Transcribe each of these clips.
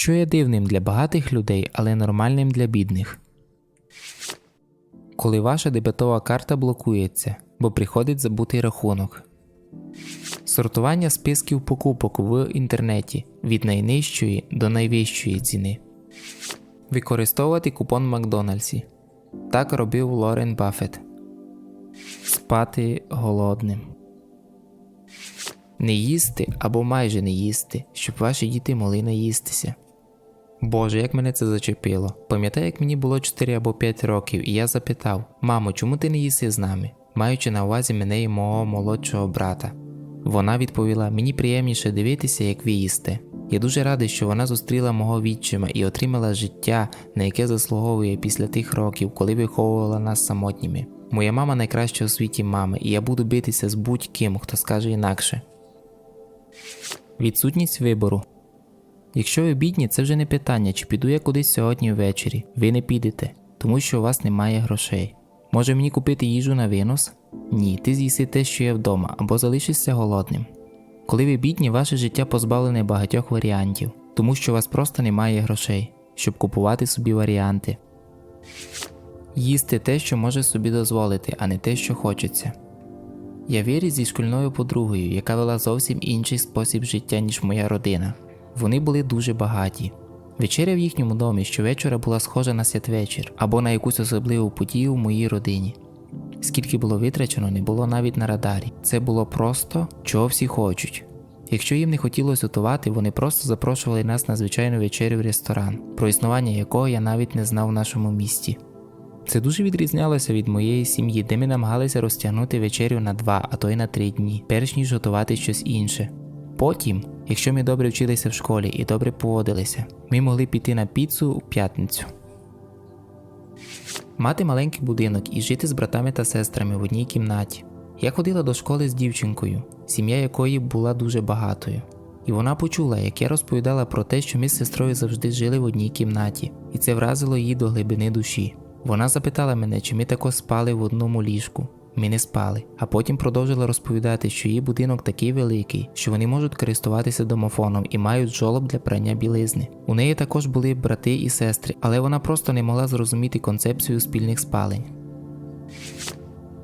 що є дивним для багатих людей, але нормальним для бідних. Коли ваша дебетова карта блокується, бо приходить забутий рахунок. Сортування списків покупок в інтернеті від найнижчої до найвищої ціни. Використовувати купон Макдональдсі. Так робив Лорен Баффет. Спати голодним. Не їсти або майже не їсти, щоб ваші діти могли наїстися. Боже, як мене це зачепило. Пам'ятаю, як мені було 4 або 5 років, і я запитав: Мамо, чому ти не їси з нами? маючи на увазі мене і мого молодшого брата. Вона відповіла: Мені приємніше дивитися, як ви їсте. Я дуже радий, що вона зустріла мого відчима і отримала життя, на яке заслуговує після тих років, коли виховувала нас самотніми. Моя мама найкраща у світі мами, і я буду битися з будь-ким, хто скаже інакше. Відсутність вибору. Якщо ви бідні, це вже не питання, чи піду я кудись сьогодні ввечері. Ви не підете, тому що у вас немає грошей. Може мені купити їжу на винос? Ні, ти з'їси те, що є вдома, або залишишся голодним. Коли ви бідні, ваше життя позбавлене багатьох варіантів, тому що у вас просто немає грошей, щоб купувати собі варіанти. Їсти те, що може собі дозволити, а не те, що хочеться. Я виріс зі шкільною подругою, яка вела зовсім інший спосіб життя, ніж моя родина. Вони були дуже багаті. Вечеря в їхньому домі щовечора була схожа на святвечір або на якусь особливу подію в моїй родині. Скільки було витрачено, не було навіть на радарі. Це було просто чого всі хочуть. Якщо їм не хотілося готувати, вони просто запрошували нас на звичайну вечерю в ресторан, про існування якого я навіть не знав в нашому місті. Це дуже відрізнялося від моєї сім'ї, де ми намагалися розтягнути вечерю на два, а то й на три дні, перш ніж готувати щось інше. Потім, якщо ми добре вчилися в школі і добре поводилися, ми могли піти на піцу у п'ятницю. Мати маленький будинок і жити з братами та сестрами в одній кімнаті. Я ходила до школи з дівчинкою, сім'я якої була дуже багатою. І вона почула, як я розповідала про те, що ми з сестрою завжди жили в одній кімнаті, і це вразило її до глибини душі. Вона запитала мене, чи ми також спали в одному ліжку. Ми не спали, а потім продовжила розповідати, що її будинок такий великий, що вони можуть користуватися домофоном і мають жолоб для прання білизни. У неї також були брати і сестри, але вона просто не могла зрозуміти концепцію спільних спалень.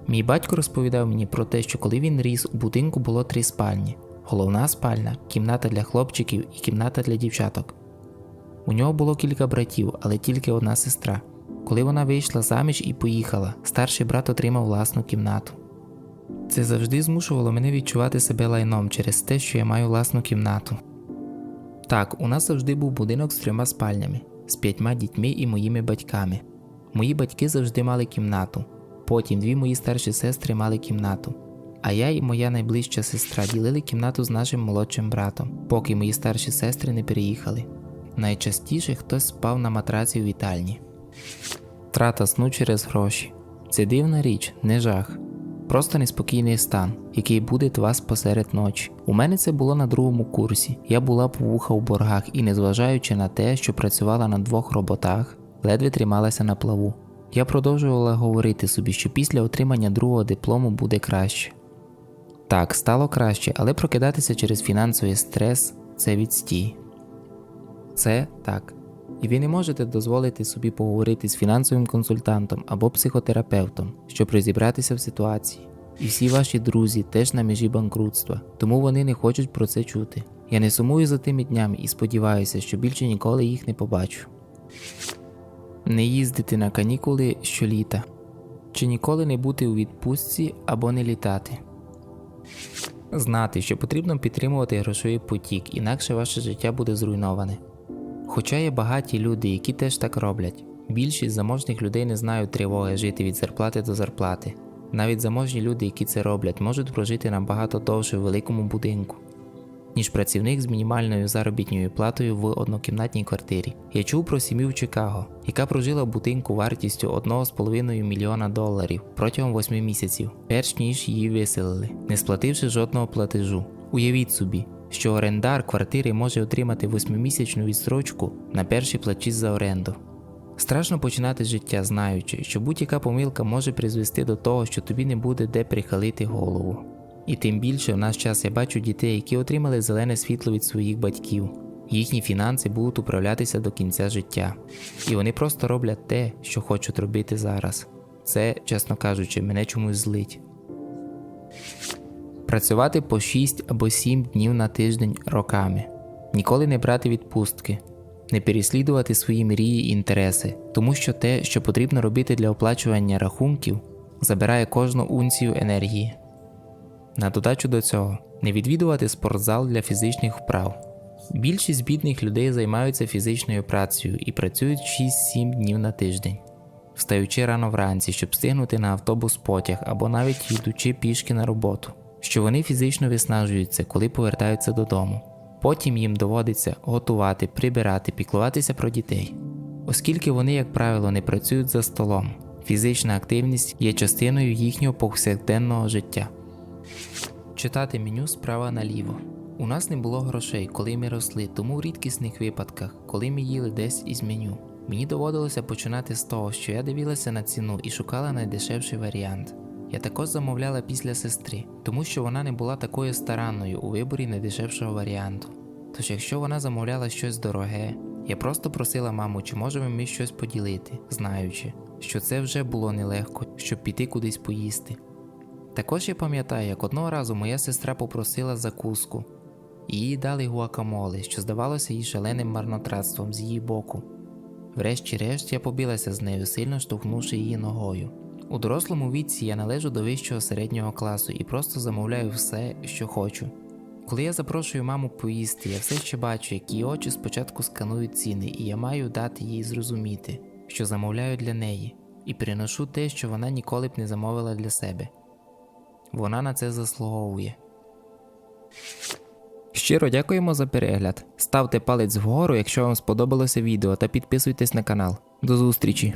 Мій батько розповідав мені про те, що коли він ріс, у будинку було три спальні: головна спальня, кімната для хлопчиків і кімната для дівчаток. У нього було кілька братів, але тільки одна сестра. Коли вона вийшла заміж і поїхала, старший брат отримав власну кімнату. Це завжди змушувало мене відчувати себе лайном через те, що я маю власну кімнату. Так, у нас завжди був будинок з трьома спальнями, з п'ятьма дітьми і моїми батьками. Мої батьки завжди мали кімнату. Потім дві мої старші сестри мали кімнату. А я і моя найближча сестра ділили кімнату з нашим молодшим братом, поки мої старші сестри не переїхали. Найчастіше хтось спав на матраці у вітальні. Трата сну через гроші. Це дивна річ, не жах. Просто неспокійний стан, який буде вас посеред ночі. У мене це було на другому курсі. Я була по вуха у боргах і, незважаючи на те, що працювала на двох роботах, ледве трималася на плаву. Я продовжувала говорити собі, що після отримання другого диплому буде краще. Так, стало краще, але прокидатися через фінансовий стрес це відстій. Це так. І ви не можете дозволити собі поговорити з фінансовим консультантом або психотерапевтом, щоб розібратися в ситуації. І всі ваші друзі теж на межі банкрутства, тому вони не хочуть про це чути. Я не сумую за тими днями і сподіваюся, що більше ніколи їх не побачу. Не їздити на канікули щоліта, чи ніколи не бути у відпустці або не літати. Знати, що потрібно підтримувати грошовий потік, інакше ваше життя буде зруйноване. Хоча є багаті люди, які теж так роблять. Більшість заможних людей не знають тривоги жити від зарплати до зарплати. Навіть заможні люди, які це роблять, можуть прожити набагато довше в великому будинку, ніж працівник з мінімальною заробітною платою в однокімнатній квартирі. Я чув про сім'ю в Чикаго, яка прожила в будинку вартістю 1,5 мільйона доларів протягом 8 місяців, перш ніж її виселили, не сплативши жодного платежу. Уявіть собі, що орендар квартири може отримати восьмимісячну відстрочку на перші платежі за оренду. Страшно починати життя, знаючи, що будь-яка помилка може призвести до того, що тобі не буде де прихилити голову. І тим більше в наш час я бачу дітей, які отримали зелене світло від своїх батьків. Їхні фінанси будуть управлятися до кінця життя. І вони просто роблять те, що хочуть робити зараз. Це, чесно кажучи, мене чомусь злить. Працювати по 6 або 7 днів на тиждень роками, ніколи не брати відпустки, не переслідувати свої мрії і інтереси, тому що те, що потрібно робити для оплачування рахунків, забирає кожну унцію енергії. На додачу до цього не відвідувати спортзал для фізичних вправ. Більшість бідних людей займаються фізичною працею і працюють 6-7 днів на тиждень, встаючи рано вранці, щоб встигнути на автобус потяг або навіть йдучи пішки на роботу, що вони фізично виснажуються, коли повертаються додому. Потім їм доводиться готувати, прибирати, піклуватися про дітей. Оскільки вони, як правило, не працюють за столом, фізична активність є частиною їхнього повсякденного життя. Читати меню справа наліво. У нас не було грошей, коли ми росли, тому в рідкісних випадках, коли ми їли десь із меню, мені доводилося починати з того, що я дивилася на ціну і шукала найдешевший варіант. Я також замовляла після сестри, тому що вона не була такою старанною у виборі найдешевшого варіанту. Тож, якщо вона замовляла щось дороге, я просто просила маму, чи можемо ми щось поділити, знаючи, що це вже було нелегко, щоб піти кудись поїсти. Також я пам'ятаю, як одного разу моя сестра попросила закуску, і їй дали гуакамоле, що здавалося їй шаленим марнотратством з її боку. Врешті-решт я побилася з нею, сильно штовхнувши її ногою. У дорослому віці я належу до вищого середнього класу і просто замовляю все, що хочу. Коли я запрошую маму поїсти, я все ще бачу, як її очі спочатку сканують ціни, і я маю дати їй зрозуміти, що замовляю для неї, і приношу те, що вона ніколи б не замовила для себе. Вона на це заслуговує. Щиро дякуємо за перегляд. Ставте палець вгору, якщо вам сподобалося відео, та підписуйтесь на канал. До зустрічі!